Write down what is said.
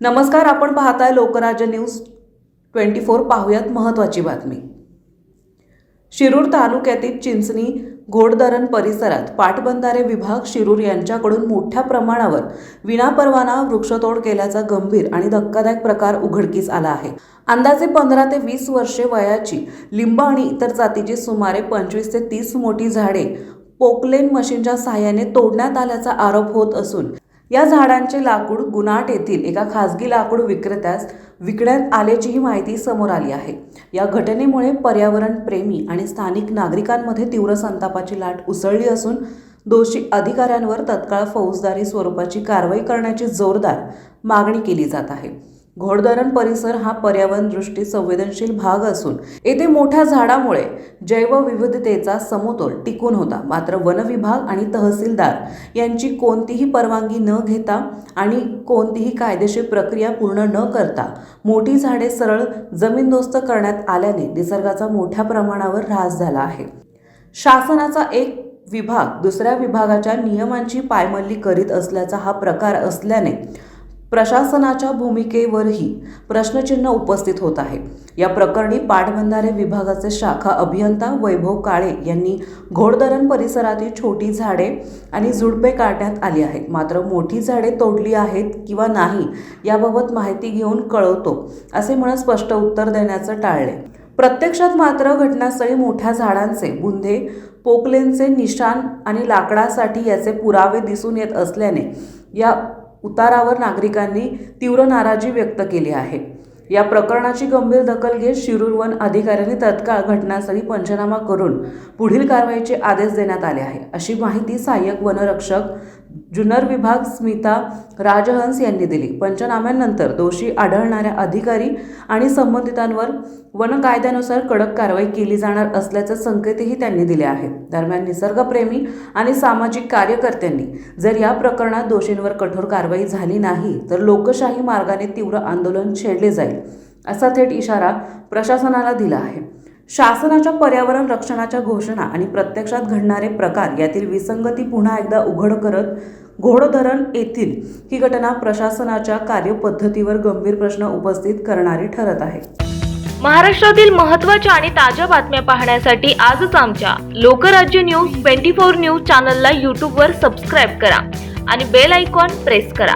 नमस्कार आपण पाहताय लोकराज्य न्यूज ट्वेंटी फोर. पाहूयात महत्त्वाची बातमी. शिरूर तालुक्यातील चिंचणी घोडधरण परिसरात पाटबंधारे विभाग शिरूर यांच्याकडून मोठ्या प्रमाणावर विनापरवाना वृक्षतोड केल्याचा गंभीर आणि धक्कादायक प्रकार उघडकीस आला आहे. अंदाजे पंधरा ते वीस वर्षे वयाची लिंब आणि इतर जातीची सुमारे पंचवीस ते तीस मोठी झाडे पोकलेन मशीनच्या सहाय्याने तोडण्यात आल्याचा आरोप होत असून या झाडांचे लाकूड गुनाट येथील एका खासगी लाकूड विक्रेत्यास विकण्यात आल्याचीही माहिती समोर आली आहे. या घटनेमुळे पर्यावरण प्रेमी आणि स्थानिक नागरिकांमध्ये तीव्र संतापाची लाट उसळली असून दोषी अधिकाऱ्यांवर तत्काळ फौजदारी स्वरूपाची कारवाई करण्याची जोरदार मागणी केली जात आहे. घोडधरण परिसर हा पर्यावरण दृष्टी संवेदनशील भाग असून येथे मोठ्या झाडामुळे जैवविविधतेचा समतोल टिकून होता. मात्र वनविभाग आणि तहसीलदार यांची कोणतीही परवानगी न घेता आणि कोणतीही कायदेशीर प्रक्रिया पूर्ण न करता मोठी झाडे सरळ जमीनदोस्त करण्यात आल्याने निसर्गाचा मोठ्या प्रमाणावर ऱ्हास झाला आहे. शासनाचा एक विभाग दुसऱ्या विभागाच्या नियमांची पायमल्ली करीत असल्याचा हा प्रकार असल्याने प्रशासनाच्या भूमिकेवरही प्रश्नचिन्ह उपस्थित होत आहे. या प्रकरणी पाटबंधारे विभागाचे शाखा अभियंता वैभव काळे यांनी घोडधरण परिसरातील छोटी झाडे आणि झुडपे काढण्यात आली आहेत. मात्र मोठी झाडे तोडली आहेत किंवा नाही याबाबत माहिती घेऊन कळवतो असे म्हणत स्पष्ट उत्तर देण्याचं टाळले. प्रत्यक्षात मात्र घटनास्थळी मोठ्या झाडांचे बुंधे पोकलेनचे निशान आणि लाकडासाठी याचे पुरावे दिसून येत असल्याने या उतारावर नागरिकांनी तीव्र नाराजी व्यक्त केली आहे. या प्रकरणाची गंभीर दखल घेत शिरूर वन अधिकाऱ्यांनी तत्काळ घटनास्थळी पंचनामा करून पुढील कारवाईचे आदेश देण्यात आले आहे अशी माहिती सहाय्यक वनरक्षक जुन्नर विभाग स्मिता राजहंस यांनी दिली. पंचनाम्यानंतर दोषी आढळणाऱ्या अधिकारी आणि संबंधितांवर वन कायद्यानुसार कडक कारवाई केली जाणार असल्याचे संकेतही त्यांनी दिले आहेत. दरम्यान निसर्गप्रेमी आणि सामाजिक कार्यकर्त्यांनी जर या प्रकरणात दोषींवर कठोर कारवाई झाली नाही तर लोकशाही मार्गाने तीव्र आंदोलन छेडले जाईल असा थेट इशारा प्रशासनाला दिला आहे. शासनाच्या पर्यावरण रक्षणाच्या घोषणा आणि प्रत्यक्षात घडणारे प्रकार यातील विसंगती पुन्हा एकदा उघड करत घोडधरण येथील ही घटना प्रशासनाच्या कार्यपद्धतीवर गंभीर प्रश्न उपस्थित करणारी ठरत आहे. महाराष्ट्रातील महत्त्वाच्या आणि ताज्या बातम्या पाहण्यासाठी आजच आमच्या Lokrajya news twenty four news चॅनलला यूट्यूबवर सबस्क्राईब करा आणि बेल आयकॉन प्रेस करा.